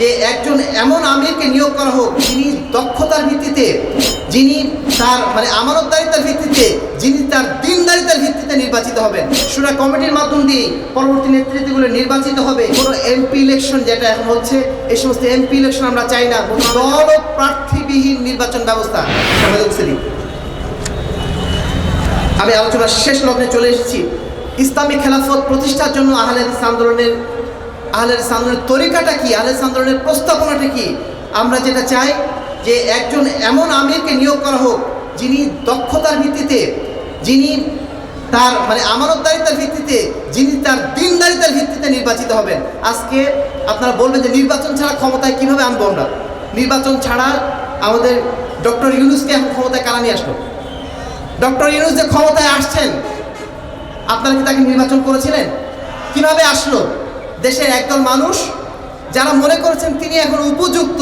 যে একজন এমন আমিরকে নিয়োগ করা হোক, যিনি দক্ষতার ভিত্তিতে, যিনি তার মানে আমানতদারিতার ভিত্তিতে, যিনি তার দিনদারিতার ভিত্তিতে নির্বাচিত হবেন। সুরা কমিটির মাধ্যম দিয়ে পরবর্তী নেতৃত্বগুলো নির্বাচিত হবে। কোনো এমপি ইলেকশন যেটা এখন হচ্ছে এই সমস্ত এমপি ইলেকশন আমরা চাই না। দল ও প্রার্থীবিহীন নির্বাচন ব্যবস্থা। আমি আলোচনার শেষ লগ্নে চলে এসেছি। ইসলামী খেলাফত প্রতিষ্ঠার জন্য আহলের আন্দোলনের আহলের আন্দোলনের তরিকাটা কি? আহলের আন্দোলনের প্রস্তাবনাটা কি? আমরা যেটা চাই যে একজন এমন আমিরকে নিয়োগ করা হোক, যিনি দক্ষতার ভিত্তিতে, যিনি তার মানে আমানতদারিতার ভিত্তিতে, যিনি তার দিনদারিতার ভিত্তিতে নির্বাচিত হবেন। আজকে আপনারা বলবেন যে নির্বাচন ছাড়া ক্ষমতায় কীভাবে আনব আমরা? নির্বাচন ছাড়া আমাদের ডক্টর ইউনুসকে এখন ক্ষমতায় কারা নিয়ে আসলো? ডক্টর ইউনুস যে ক্ষমতায় আসছেন, আপনারা কি তাকে নির্বাচন করেছিলেন? কীভাবে আসলো? দেশের একদল মানুষ যারা মনে করেছেন তিনি এখন উপযুক্ত,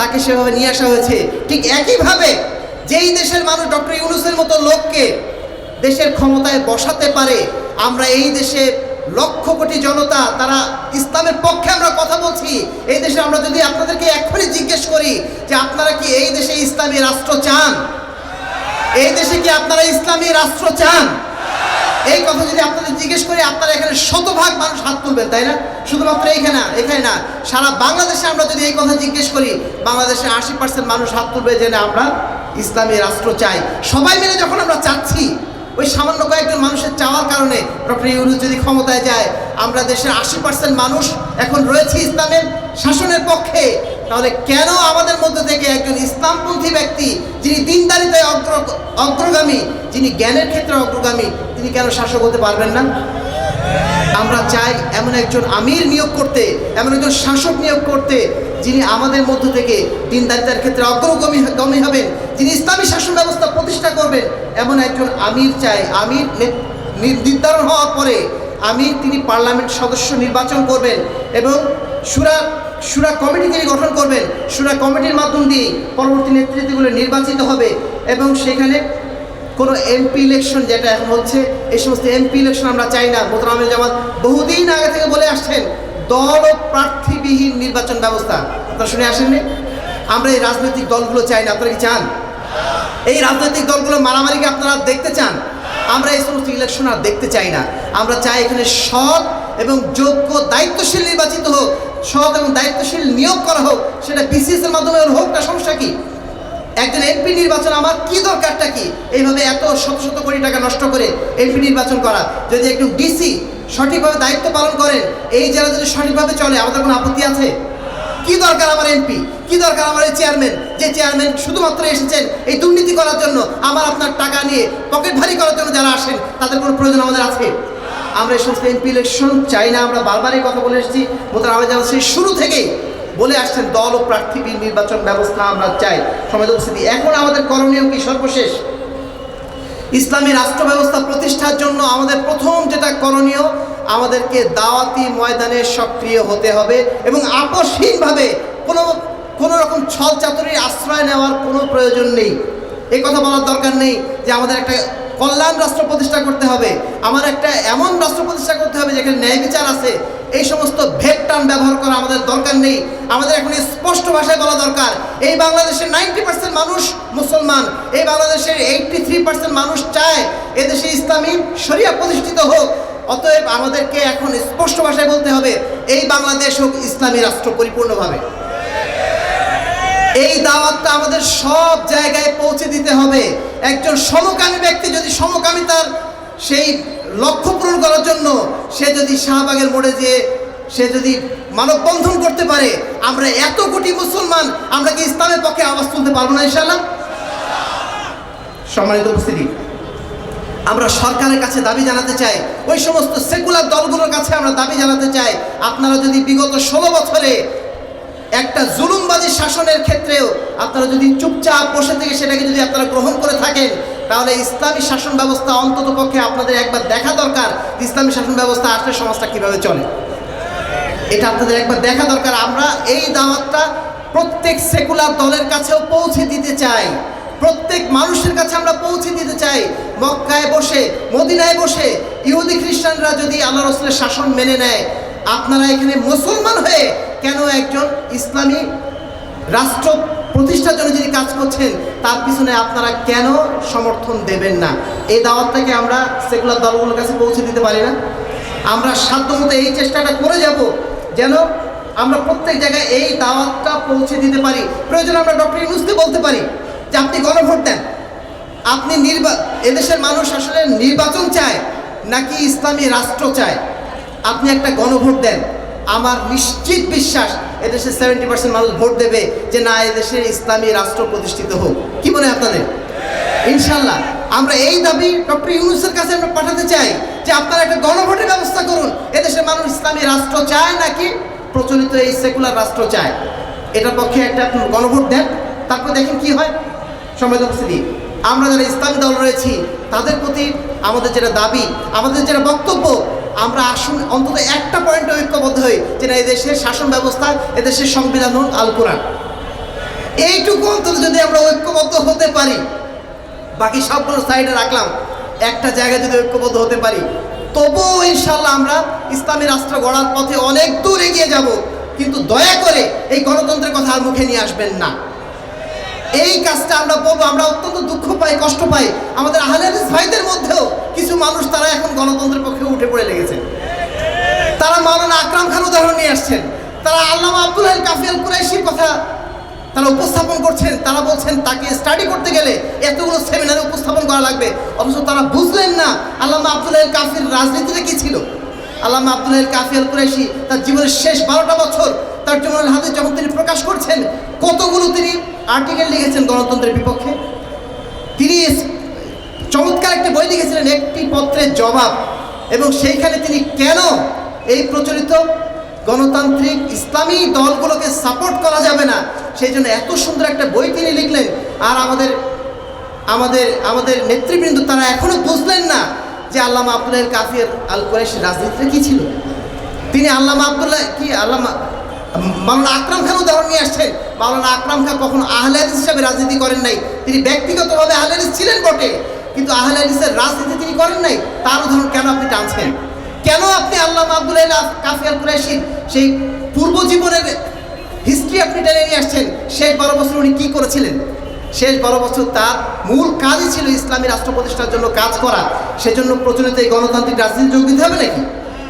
তাকে সেভাবে নিয়ে আসা হয়েছে। ঠিক একইভাবে যেই দেশের মানুষ ডক্টর ইউনুসের মতো লোককে দেশের ক্ষমতায় বসাতে পারে, আমরা এই দেশে লক্ষ কোটি জনতা, তারা ইসলামের পক্ষে আমরা কথা বলছি। এই দেশে আমরা যদি আপনাদেরকে এখনই জিজ্ঞেস করি যে আপনারা কি এই দেশে ইসলামী রাষ্ট্র চান? এই দেশে কি আপনারা ইসলামী রাষ্ট্র চান? এই কথা যদি আপনাদের জিজ্ঞেস করি, আপনারা এখানে শতভাগ মানুষ হাত তুলবেন, তাই না? শুধুমাত্র এইখানে এখানে না। সারা বাংলাদেশে আমরা যদি এই কথা জিজ্ঞেস করি বাংলাদেশে আশি পার্সেন্ট মানুষ হাত তুলবে যে না, আমরা ইসলামী রাষ্ট্র চাই। সবাই মিলে যখন আমরা চাচ্ছি, ওই সামান্য কয়েকজন মানুষের চাওয়ার কারণে, ডক্টর ইউনুস যদি ক্ষমতায় যায়, আমরা দেশের আশি পার্সেন্ট মানুষ এখন রয়েছে ইসলামের শাসনের পক্ষে। তাহলে কেন আমাদের মধ্যে থেকে একজন ইসলামপন্থী ব্যক্তি, যিনি দিনদারিতায় অগ্র, অগ্রগামী, যিনি জ্ঞানের ক্ষেত্রে অগ্রগামী, তিনি কেন শাসক হতে পারবেন না? আমরা চাই এমন একজন আমির নিয়োগ করতে, এমন একজন শাসক নিয়োগ করতে, যিনি আমাদের মধ্য থেকে দিনদারিতার ক্ষেত্রে অগ্রগমী গমী হবেন, যিনি ইসলামী শাসন ব্যবস্থা প্রতিষ্ঠা করবেন, এমন একজন আমির চাই। আমির নির্ধারণ হওয়ার পরে আমির, তিনি পার্লামেন্ট সদস্য নির্বাচন করবেন এবং সুরা সুরা কমিটি তিনি গঠন করবেন। সুরা কমিটির মাধ্যম দিয়ে পরবর্তী নেতৃত্বগুলো নির্বাচিত হবে এবং সেখানে কোনো এমপি ইলেকশন যেটা এখন হচ্ছে এই সমস্ত এমপি ইলেকশন আমরা চাই না। মোতরামের জামাত বহুদিন আগে থেকে বলে আসছেন, দল ও প্রার্থীবিহীন নির্বাচন ব্যবস্থা। আপনারা শুনে আসেননি আমরা এই রাজনৈতিক দলগুলো চাই না। আপনারা কি চান? এই রাজনৈতিক দলগুলো মারামারিকে আপনারা দেখতে চান? আমরা এই সমস্ত ইলেকশন আর দেখতে চাই না। আমরা চাই এখানে সৎ এবং যোগ্য, দায়িত্বশীল নির্বাচিত হোক। সৎ এবং দায়িত্বশীল নিয়োগ করা হোক, সেটা বিসিএস এর মাধ্যমে হোক না, সমস্যা কি? একজন এমপি নির্বাচন আমার কি দরকারটা কি? এইভাবে এত শত শত কোটি টাকা নষ্ট করে এমপি নির্বাচন করা। যদি একটু ডিসি সঠিকভাবে দায়িত্ব পালন করেন, এই জেলা যদি সঠিকভাবে চলে, আমাদের কোনো আপত্তি আছে? কি দরকার আমার এমপি কি দরকার আমার এই চেয়ারম্যান যে চেয়ারম্যান শুধুমাত্র এসেছেন এই দুর্নীতি করার জন্য, আমার আপনার টাকা নিয়ে পকেট ভারী করার জন্য যারা আসেন, তাদের কোনো প্রয়োজন আমাদের আছে? আমরা এই সমস্ত এমপি ইলেকশন চাই না, আমরা বারবারই কথা বলে এসেছি। মোতার আমাদের যেমন সেই শুরু থেকেই বলে আসছেন, দল ও প্রার্থীবিহীন নির্বাচন ব্যবস্থা আমরা চাই। সমাজ উপস্থিতি, এখন আমাদের করণীয় কি সর্বশেষ? ইসলামী রাষ্ট্র ব্যবস্থা প্রতিষ্ঠার জন্য আমাদের প্রথম যেটা করণীয়, আমাদেরকে দাওয়াতি ময়দানে সক্রিয় হতে হবে এবং আপসহীনভাবে কোনো কোনো রকম ছল চাতুরির আশ্রয় নেওয়ার কোনো প্রয়োজন নেই। এই কথা বলার দরকার নেই যে আমাদের একটা কল্যাণ রাষ্ট্র প্রতিষ্ঠা করতে হবে। আমার একটা এমন রাষ্ট্র প্রতিষ্ঠা করতে হবে যেখানে ন্যায় বিচার আছে। এই সমস্ত ভেট টান ব্যবহার করা আমাদের দরকার নেই। আমাদের এখন স্পষ্ট ভাষায় বলা দরকার, এই বাংলাদেশের নাইনটি পার্সেন্ট মানুষ মুসলমান, এই বাংলাদেশের এইটটি থ্রি পার্সেন্ট মানুষ চায় এদেশে ইসলামী শরিয়া প্রতিষ্ঠিত হোক। অতএব আমাদেরকে এখন স্পষ্ট ভাষায় বলতে হবে, এই বাংলাদেশ হোক ইসলামী রাষ্ট্র পরিপূর্ণভাবে। এই দাওয়াতটা আমাদের সব জায়গায় পৌঁছে দিতে হবে। একজন সমকামী ব্যক্তি যদি সমকামিতার সেই লক্ষ্য পূরণ করার জন্য সে যদি শাহবাগের মোড়ে যে সে যদি মানববন্ধন করতে পারে, আমরা এত কোটি মুসলমান, আমরা কি ইসলামের পক্ষে আওয়াজ তুলতে পারব না ইনশাল্লাহ সম্মানিত উপস্থিতি, আমরা সরকারের কাছে দাবি জানাতে চাই, ওই সমস্ত সেকুলার দলগুলোর কাছে আমরা দাবি জানাতে চাই, আপনারা যদি বিগত ষোলো বছরে একটা জুলুমবাদী শাসনের ক্ষেত্রেও আপনারা যদি চুপচাপ বসে থেকে সেটাকে যদি আপনারা গ্রহণ করে থাকেন, তাহলে ইসলামী শাসন ব্যবস্থা অন্তত পক্ষে আপনাদের একবার দেখা দরকার ইসলামী শাসন ব্যবস্থা আসলে সমাজটা কীভাবে চলে। এটা আপনাদের একবার দেখা দরকার। আমরা এই দাওয়াতটা প্রত্যেক সেকুলার দলের কাছেও পৌঁছে দিতে চাই। প্রত্যেক মানুষের কাছে আমরা পৌঁছে দিতে চাই। মক্কায় বসে, মদিনায় বসে ইহুদি খ্রিস্টানরা যদি আল্লাহ রসুলের শাসন মেনে নেয়, আপনারা এখানে মুসলমান হয়ে কেন একজন ইসলামী রাষ্ট্র প্রতিষ্ঠার জন্য যিনি কাজ করছেন, তার পিছনে আপনারা কেন সমর্থন দেবেন না? এই দাওয়াতটাকে আমরা সেকুলার দলগুলোর কাছে পৌঁছে দিতে পারি না। আমরা সাধ্যমতো এই চেষ্টাটা করে যাব যেন আমরা প্রত্যেক জায়গায় এই দাওয়াতটা পৌঁছে দিতে পারি। প্রয়োজনে আমরা ডক্টর ইউনুসকে বলতে পারি যে, আপনি গণভোট দেন। আপনি নির্বা এদেশের মানুষ আসলে নির্বাচন চায় নাকি ইসলামী রাষ্ট্র চায়? আপনি একটা গণভোট দেন। আমার নিশ্চিত বিশ্বাস এদেশে সেভেন্টি পার্সেন্ট মানুষ ভোট দেবে যে না, এদেশে ইসলামী রাষ্ট্র প্রতিষ্ঠিত হোক। কি মনে আপনাদের? ইনশাল্লাহ আমরা এই দাবি ডক্টর ইউনুসের কাছে আমরা পাঠাতে চাই যে আপনারা একটা গণভোটের ব্যবস্থা করুন। এদেশের মানুষ ইসলামী রাষ্ট্র চায় নাকি প্রচলিত এই সেকুলার রাষ্ট্র চায়? এটার পক্ষে একটা গণভোট দেন, তারপর দেখেন কি হয়। সময় উপস্থিতি, আমরা যারা ইসলামী দল রয়েছি, তাদের প্রতি আমাদের যেটা দাবি, আমাদের যেটা বক্তব্য আমরা আসুন, অন্তত একটা পয়েন্টে ঐক্যবদ্ধ হই যে না এদেশের শাসন ব্যবস্থা এদেশের সংবিধান হোক আল কোরআন। এইটুকু অন্তত যদি আমরা ঐক্যবদ্ধ হতে পারি, বাকি সবগুলো সাইডে রাখলাম, একটা জায়গায় যদি ঐক্যবদ্ধ হতে পারি, তবুও ইনশাল্লাহ আমরা ইসলামী রাষ্ট্র গড়ার পথে অনেক দূর এগিয়ে যাব, কিন্তু দয়া করে এই গণতন্ত্রের কথা আর মুখে নিয়ে আসবেন না। এই কাজটা আমরা বলব আমরা অত্যন্ত দুঃখ পাই, কষ্ট পাই। আমাদের আহলের ভাইদের মধ্যেও কিছু মানুষ তারা এখন গণতন্ত্রের পক্ষে উঠে পড়ে লেগেছে। তারা মাওলানা আকরাম খান উদাহরণ নিয়ে আসছেন। তারা আল্লামা আব্দুল হাই কাফিয়াল কুরাইশির কথা তারা উপস্থাপন করছেন। তারা বলছেন, তাকে স্টাডি করতে গেলে এতগুলো সেমিনারে উপস্থাপন করা লাগবে। অথচ তারা বুঝলেন না আল্লামা আব্দুল হাই কাফির রাজনীতিটা কি ছিল। আল্লামা আব্দুল হাই কাফিয়াল কুরাইশি তার জীবনের শেষ বারোটা বছর তার জীবনের হাতে যখন তিনি প্রকাশ করছেন তিনি আর্টিকেল লিখেছেন গণতন্ত্রের বিপক্ষে। তিনি চমৎকার একটি বই লিখেছিলেন, একটি পত্রের জবাব। এবং সেইখানে তিনি কেন এই প্রচলিত গণতান্ত্রিক ইসলামী দলগুলোকে সাপোর্ট করা যাবে না? সেই জন্য এত সুন্দর একটা বই তিনি লিখলেন। আর আমাদের আমাদের আমাদের নেতৃবৃন্দ তারা এখনও বুঝলেন না যে আল্লামা আব্দুল্লাহ কাফির আল কোরেশি রাজনীতিটা কি ছিল। তিনি আল্লামা আব্দুল্লাহ, কি আল্লামা মাওলানা আকরাম খান উদাহরণ নিয়ে আসছেন মাওলানা আকরাম খান কখনো আহলে হাদিস হিসাবে রাজনীতি করেন নাই। তিনি ব্যক্তিগতভাবে আহলে হাদিস ছিলেন বটে, কিন্তু আহলে হাদিসের রাজনীতি তিনি করেন নাই। তার উদাহরণ কেন আপনি টানছেন? কেন আপনি আল্লাহ আব্দুল্লাহ কাফিয়াল কুরাইশির সেই পূর্ব জীবনের হিস্ট্রি আপনি টেনে নিয়ে আসছেন? শেষ বারো বছর উনি কী করেছিলেন? শেষ বারো বছর তার মূল কাজই ছিল ইসলামী রাষ্ট্র প্রতিষ্ঠার জন্য কাজ করা। সেজন্য প্রচলিত এই গণতান্ত্রিক রাজনীতি যোগ দিতে হবে নাকি?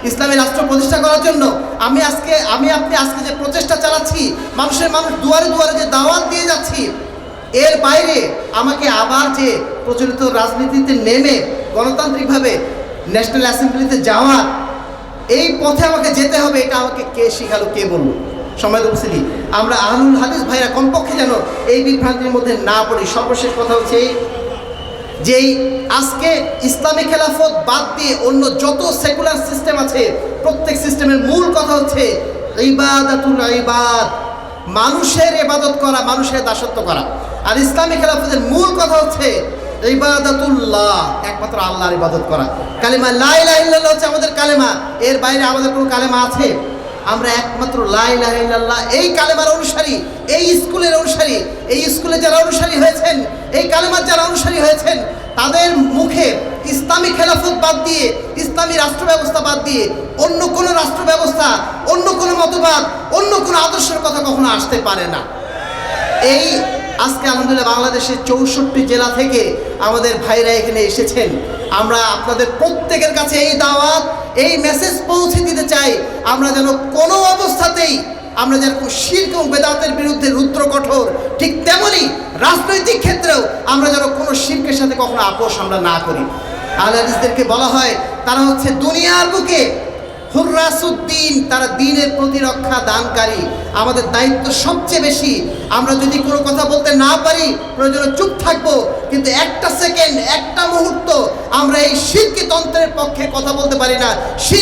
ইসলামী রাষ্ট্র প্রতিষ্ঠা করার জন্য আমি আজকে, আমি আপনি আজকে যে প্রচেষ্টা চালাচ্ছি, মানুষের, মানুষ দুয়ারে দুয়ারে যে দাওয়াত দিয়ে যাচ্ছি, এর বাইরে আমাকে আবার যে প্রচলিত রাজনীতিতে নেমে গণতান্ত্রিকভাবে ন্যাশনাল অ্যাসেম্বলিতে যাওয়া এই পথে আমাকে যেতে হবে, এটা আমাকে কে শিখালো, কে বলল? সময় উপস্থিতি। আমরা আহলুল হাদিস ভাইরা কমপক্ষে যেন এই বিভ্রান্তির মধ্যে না পড়ি। সর্বশেষ কথা হচ্ছে এই যেই আজকে ইসলামী খেলাফত বাদ দিয়ে অন্য যত সেকুলার সিস্টেম আছে, প্রত্যেক সিস্টেমের মূল কথা হচ্ছে ইবাদ। মানুষের ইবাদত করা, মানুষের দাসত্ব করা। আর ইসলামী খেলাফতের মূল কথা হচ্ছে ইবাদাতুল্লাহ, একমাত্র আল্লাহর ইবাদত করা। কালেমা লা ইলাহা ইল্লাল্লাহ হচ্ছে আমাদের কালেমা। এর বাইরে আমাদের কোনো কালেমা আছে? আমরা একমাত্র লা ইলাহা ইল্লাল্লাহ, এই কালেমার অনুসারী, এই স্কুলের অনুসারী, এই স্কুলে যারা অনুসারী হয়েছেন, এই কালেমার যারা অনুসারী হয়েছেন, তাদের মুখে ইসলামী খেলাফত বাদ দিয়ে, ইসলামী রাষ্ট্র ব্যবস্থা বাদ দিয়ে অন্য কোনো রাষ্ট্র ব্যবস্থা, অন্য কোনো মতবাদ, অন্য কোনো আদর্শের কথা কখনো আসতে পারে না। এই আজকে আলহামদুলিল্লাহ বাংলাদেশের চৌষট্টি জেলা থেকে আমাদের ভাইরা এখানে এসেছেন। আমরা আপনাদের প্রত্যেকের কাছে এই দাওয়াত এই মেসেজ পৌঁছে দিতে চাই। আমরা যেন কোনো অবস্থাতেই আমরা যেন শিল্প এবং বেদাতের বিরুদ্ধে রুদ্র কঠোর ঠিক তেমনই রাজনৈতিক ক্ষেত্রেও আমরা যেন কোনো শিল্পের সাথে কখনো আপোষ আমরা না করি। আলহাদিসদেরকে বলা হয়, তারা হচ্ছে দুনিয়ার বুকে হুর্রাসুদ্দিন তারা দিনের প্রতিরক্ষা দানকারী। আমাদের দায়িত্ব সবচেয়ে বেশি। আমরা যদি কোনো কথা বলতে না পারি, প্রয়োজনে চুপ থাকব। কিন্তু একটা সেকেন্ড, একটা মুহূর্ত আমরা এই শিল্পী তন্ত্রের পক্ষে কথা বলতে পারি না।